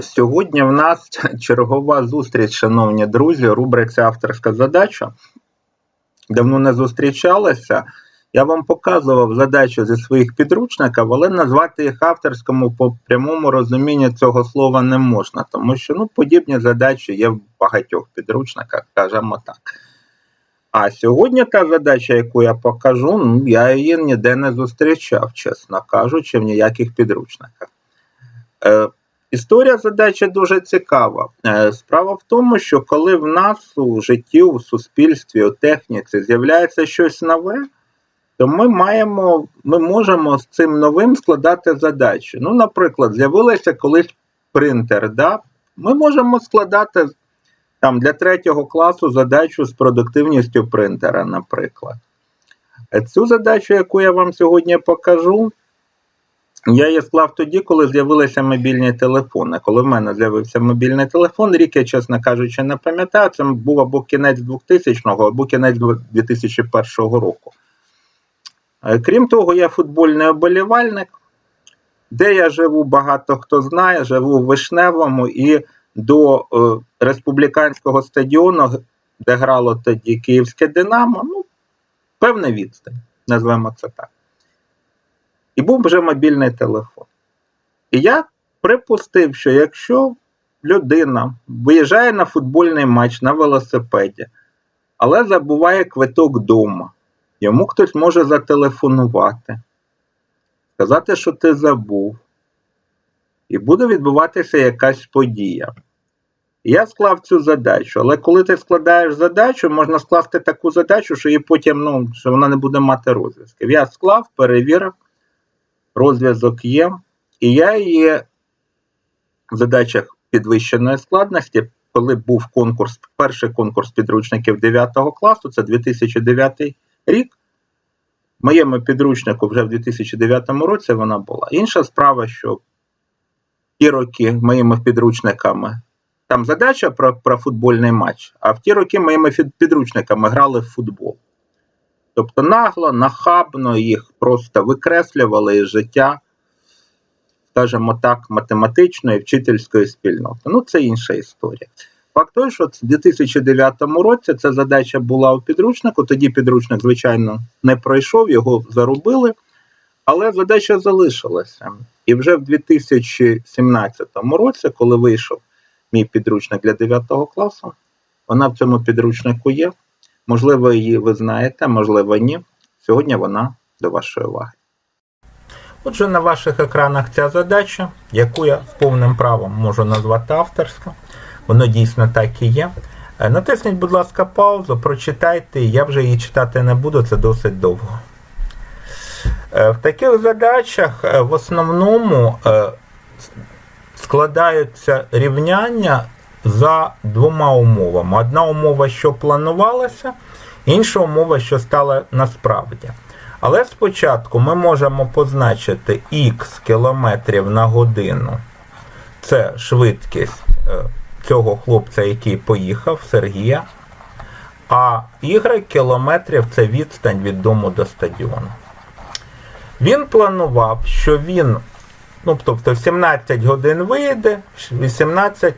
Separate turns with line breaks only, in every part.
Сьогодні в нас чергова зустріч, шановні друзі, рубриця авторська задача. Давно не зустрічалися. Я вам показував задачу зі своїх підручників, але назвати їх авторському по прямому розумінню цього слова не можна, тому що ну, подібні задачі є в багатьох підручниках, скажімо так. А сьогодні та задача, яку я покажу, ну, я її ніде не зустрічав, чесно кажучи, в ніяких підручниках. Е, Історія задачі дуже цікава. Е, Справа в тому, що коли в нас у житті, у суспільстві, у техніці з'являється щось нове, то ми маємо, ми можемо з цим новим складати задачі. Ну, наприклад, з'явилася колись принтер. Да? Ми можемо складати там для третього класу задачу з продуктивністю принтера, наприклад. Е, Цю задачу, яку я вам сьогодні покажу, я її склав тоді, коли з'явилися мобільні телефони. Коли в мене з'явився мобільний телефон, рік я, чесно кажучи, не пам'ятаю, це був або кінець 2000-го, або кінець 2001 року. Е, Крім того, я футбольний оболівальник. Де я живу, багато хто знає, живу в Вишневому і до е, республіканського стадіону, де грало тоді Київське Динамо, ну, певна відстань, назвемо це так. І був вже мобільний телефон. І я припустив, що якщо людина виїжджає на футбольний матч на велосипеді, але забуває квиток вдома, йому хтось може зателефонувати, сказати, що ти забув, і буде відбуватися якась подія. Я склав цю задачу, але коли ти складаєш задачу, можна скласти таку задачу, що її потім ну, що вона не буде мати розв'язків. Я склав, перевірив, розв'язок є, і я її в задачах підвищеної складності, коли був конкурс, перший конкурс підручників 9 класу, це 2009 рік. В моєму підручнику вже в 2009 році вона була. Інша справа, що ті роки моїми підручниками, там задача про, про футбольний матч, а в ті роки моїми підручниками грали в футбол. Тобто нагло, нахабно їх просто викреслювали із життя, скажімо так, математичної вчительської спільноти. Ну, це інша історія. Факт той, що в 2009 році ця задача була у підручнику, тоді підручник, звичайно, не пройшов, його зарубили, але задача залишилася. І вже в 2017 році, коли вийшов мій підручник для 9 класу, вона в цьому підручнику є. Можливо, її ви знаєте, можливо, ні. Сьогодні вона до вашої уваги. Отже, на ваших екранах ця задача, яку я з повним правом можу назвати авторською. Воно дійсно так і є. Е, Натисніть, будь ласка, паузу, прочитайте, я вже її читати не буду, це досить довго. Е, В таких задачах е, в основному складаються рівняння за двома умовами. Одна умова, що планувалася, інша умова, що стала насправді. Але спочатку ми можемо позначити х кілометрів на годину. Це швидкість е, цього хлопця, який поїхав, Сергія. А y кілометрів це відстань від дому до стадіону. Він планував, що він, ну тобто в 17 годин вийде, в 18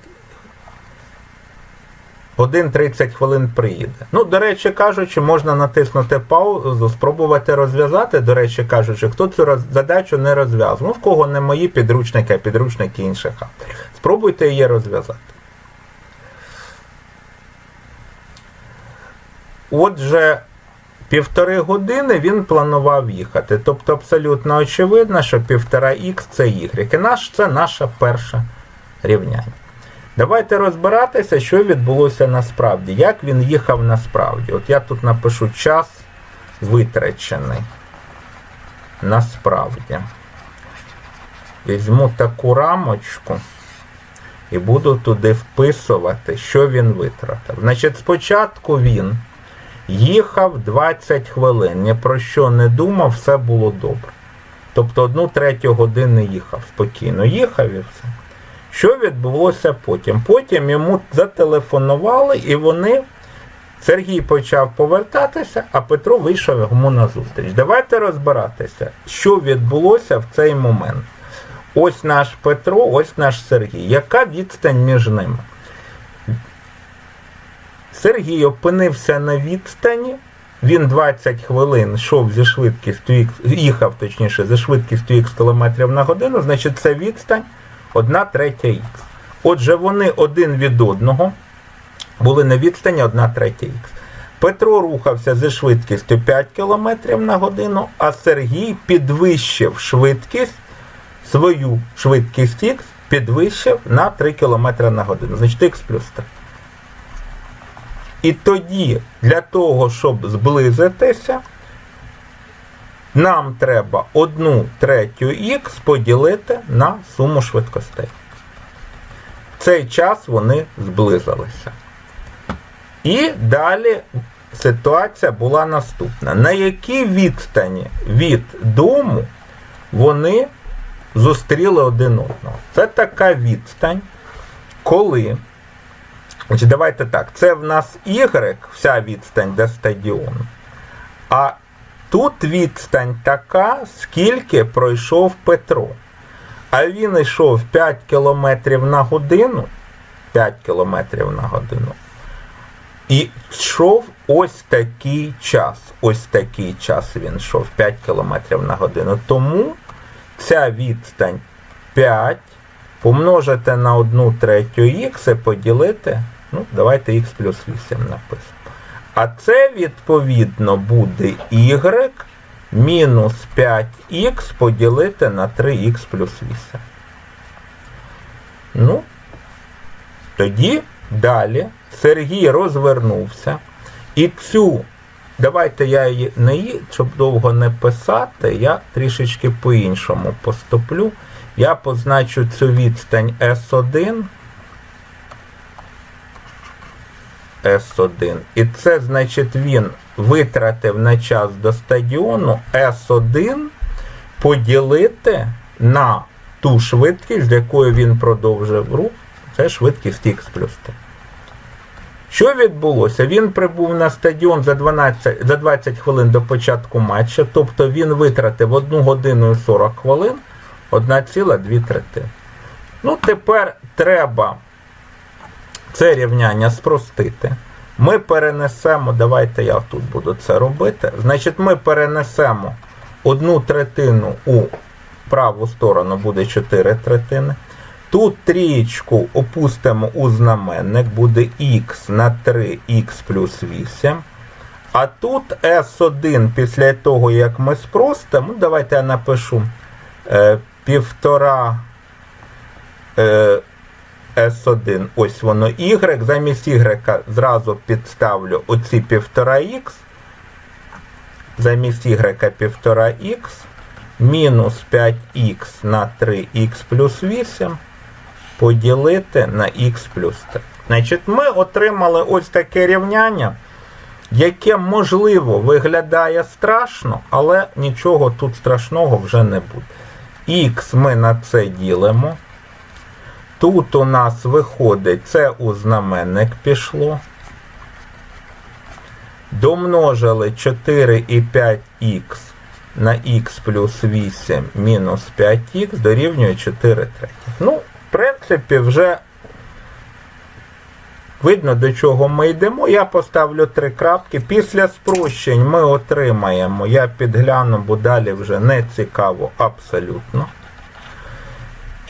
годин 30 хвилин приїде. Ну, до речі кажучи, можна натиснути паузу, спробувати розв'язати. До речі кажучи, хто цю задачу не розв'язав. Ну, в кого не мої підручники, а підручники інших авторів. Спробуйте її розв'язати. Отже, півтори години він планував їхати. Тобто абсолютно очевидно, що півтора х це y. І наш, це наше перше рівняння. Давайте розбиратися, що відбулося насправді, як він їхав насправді. От я тут напишу час витрачений. Насправді. Візьму таку рамочку і буду туди вписувати, що він витратив. Значить, спочатку він їхав 20 хвилин, ні про що не думав, все було добре. Тобто одну третю години їхав спокійно. Їхав і все. Що відбулося потім? Потім йому зателефонували, і вони. Сергій почав повертатися, а Петро вийшов йому на зустріч. Давайте розбиратися, що відбулося в цей момент. Ось наш Петро, ось наш Сергій. Яка відстань між ними? Сергій опинився на відстані. Він 20 хвилин йшов зі швидкістю їхав точніше зі швидкістю х км на годину, значить це відстань 1 третя х. Отже, вони один від одного були на відстані 1 третя х. Петро рухався зі швидкістю 5 км на годину, а Сергій підвищив швидкість, свою швидкість х підвищив на 3 км на годину. Значить х плюс 3. І тоді, для того, щоб зблизитися, нам треба 1 третю х поділити на суму швидкостей. В цей час вони зблизилися. І далі ситуація була наступна. На якій відстані від дому вони зустріли один одного? Це така відстань, коли. Давайте так. Це в нас Y, вся відстань до стадіону. А тут відстань така, скільки пройшов Петро. А він йшов 5 км на годину. 5 км на годину. І йшов ось такий час. Ось такий час він йшов 5 км на годину. Тому ця відстань 5 помножити на 1 третю х і поділити. Ну, давайте х плюс 8 написано. А це, відповідно, буде y мінус 5х поділити на 3х плюс 8. Ну, тоді далі Сергій розвернувся. І цю, давайте я її не її, щоб довго не писати, я трішечки по-іншому поступлю. Я позначу цю відстань S1. S1. І це, значить, він витратив на час до стадіону S1 поділити на ту швидкість, з якою він продовжив рух. Це швидкість Х плюс 3. Що відбулося? Він прибув на стадіон за 12, за 20 хвилин до початку матчу, тобто він витратив 1 годину і 40 хвилин 1,2 третини. Ну, тепер треба це рівняння спростити. Ми перенесемо, давайте я тут буду це робити. Значить, ми перенесемо одну третину у праву сторону, буде 4 третини. Тут трієчку опустимо у знаменник, буде х на 3х плюс 8. А тут S1 після того, як ми спростимо, давайте я напишу е, півтора. Е, S1, ось воно Y, замість Y зразу підставлю оці 1,5х, замість Y 1,5х, мінус 5х на 3х плюс 8 поділити на х плюс 3. Значить, ми отримали ось таке рівняння, яке, можливо, виглядає страшно, але нічого тут страшного вже не буде. Х ми на це ділимо. Тут у нас виходить, це у знаменник пішло. Домножили 4 і 5х на х плюс 8 мінус 5х дорівнює 4 третіх. Ну, в принципі, вже видно, до чого ми йдемо. Я поставлю три крапки. Після спрощень ми отримаємо, я підгляну, бо далі вже не цікаво абсолютно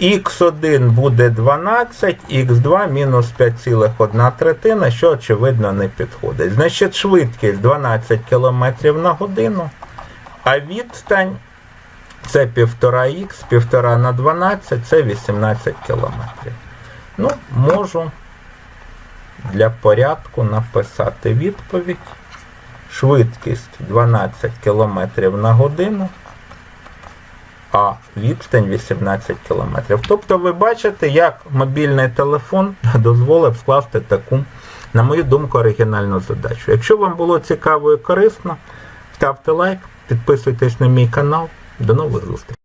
х1 буде 12, х2 мінус 5,1 третина, що, очевидно, не підходить. Значить, швидкість 12 км на годину, а відстань це 1,5х, 1,5 на 12 це 18 км. Ну, можу для порядку написати відповідь. Швидкість 12 км на годину а відстань 18 км. Тобто ви бачите, як мобільний телефон дозволив скласти таку, на мою думку, оригінальну задачу. Якщо вам було цікаво і корисно, ставте лайк, підписуйтесь на мій канал. До нових зустрічей.